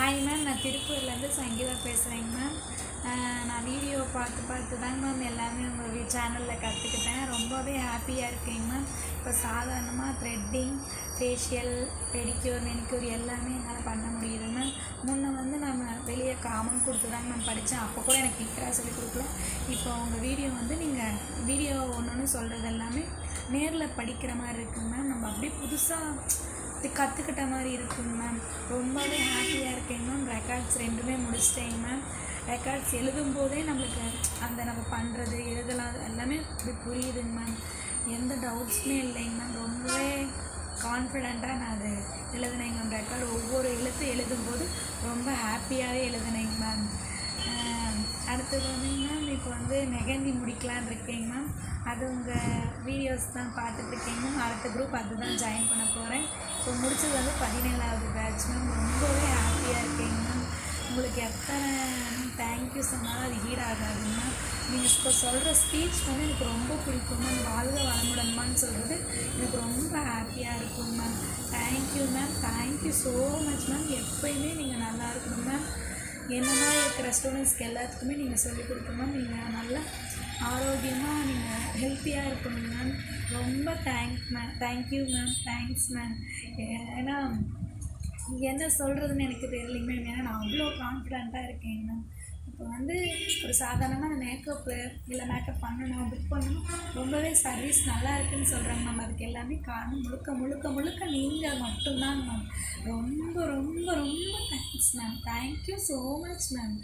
Hi ma'am நான் திருப்பூர்லேருந்து சங்கீதா பேசுகிறேங்க மேம் நான் வீடியோ பார்த்து பார்த்து தாங்க மேம் எல்லாமே உங்கள் சேனலில் கற்றுக்கிட்டேன் ரொம்பவே ஹாப்பியாக இருக்கேங்க மேம் இப்போ சாதாரணமாக த்ரெட்டிங் ஃபேஷியல் பெடிக்யூர் மெனிக்யூர் எல்லாமே என்னால் பண்ண முடியுது மேம் முன்ன வந்து நம்ம வெளியே காமன் கொடுத்து தாங்க மேம் படித்தேன் அப்போ கூட எனக்கு கிளியராக சொல்லி கொடுக்கல. இப்போ உங்கள் வீடியோ வந்து நீங்கள் வீடியோ ஒன்று ஒன்று சொல்கிறது எல்லாமே நேரில் படிக்கிற மாதிரி இருக்குங்க மேம் நம்ம அப்படியே புதுசாக இது கற்றுக்கிட்ட மாதிரி இருக்குங்க மேம் ரொம்பவே ஹாப்பியாக இருக்குது ரெக்கார்ட்ஸ் ரெண்டுமே முடிச்சிட்டேங்க மேம் ரெக்கார்ட்ஸ் எழுதும் போதே நம்மளுக்கு அந்த நம்ம பண்ணுறது எழுதலாம் எல்லாமே இப்படி புரியுதுங்க மேம் எந்த டவுட்ஸுமே இல்லைங்க மேம் ரொம்பவே கான்ஃபிடெண்ட்டாக நான் அது எழுதுனேங்க மேம் ரெக்கார்டு ஒவ்வொரு எழுத்து எழுதும்போது ரொம்ப ஹாப்பியாகவே எழுதுனேங்க மேம் அடுத்தது வந்துங்க மேம் இப்போ வந்து மெகந்தி முடிக்கலான்னு இருக்கேங்க மேம் அது உங்கள் வீடியோஸ் தான் பார்த்துட்ருக்கேங்க மேம் அடுத்த குரூப் அதுதான் ஜாயின் பண்ண போகிறேன் இப்போ முடிச்சது வந்து பதினேழாவது பேட்ச் மேம் ரொம்பவே ஹாப்பியாக இருக்கேங்க மேம் உங்களுக்கு எத்தனை தேங்க்யூ சொன்னாலும் அது ஆகாது மேம் நீங்கள் இப்போ சொல்கிற ஸ்பீச் வந்து எனக்கு ரொம்ப பிடிக்கும் மேம் வாழ்க வளமுடன்மான்னு சொல்கிறது எனக்கு ரொம்ப ஹாப்பியாக இருக்கும் ma'am thank you ma'am thank you so much ma'am எப்போயுமே நீங்கள் நல்லா இருக்கணும் மேம் என்ன இருக்கிற ஸ்டூடெண்ட்ஸ்க்கு எல்லாத்துக்குமே நீங்கள் சொல்லிக் கொடுக்கணும் நீங்கள் நல்லா ஆரோக்கியமாக நீங்கள் ஹெல்த்தியாக இருக்கணும் மேம் ரொம்ப thank ma'am thank you ma'am thanks ma'am ஏன்னா என்ன சொல்கிறதுன்னு எனக்கு தெரியலைங்க மேம் ஏன்னா நான் அவ்வளோ கான்ஃபிடெண்ட்டாக இருக்கேங்க மேம் இப்போ வந்து ஒரு சாதாரணமாக மேக்கப்பு இல்லை மேக்கப் பண்ணணும் புக் பண்ணணும் ரொம்பவே சர்வீஸ் நல்லா இருக்குன்னு சொல்கிறாங்க மேம் அதுக்கு எல்லாமே காரணம் முழுக்க முழுக்க முழுக்க நீங்கள் மட்டும்தான் மேம் ரொம்ப ரொம்ப ரொம்ப thanks ma'am thank you so much ma'am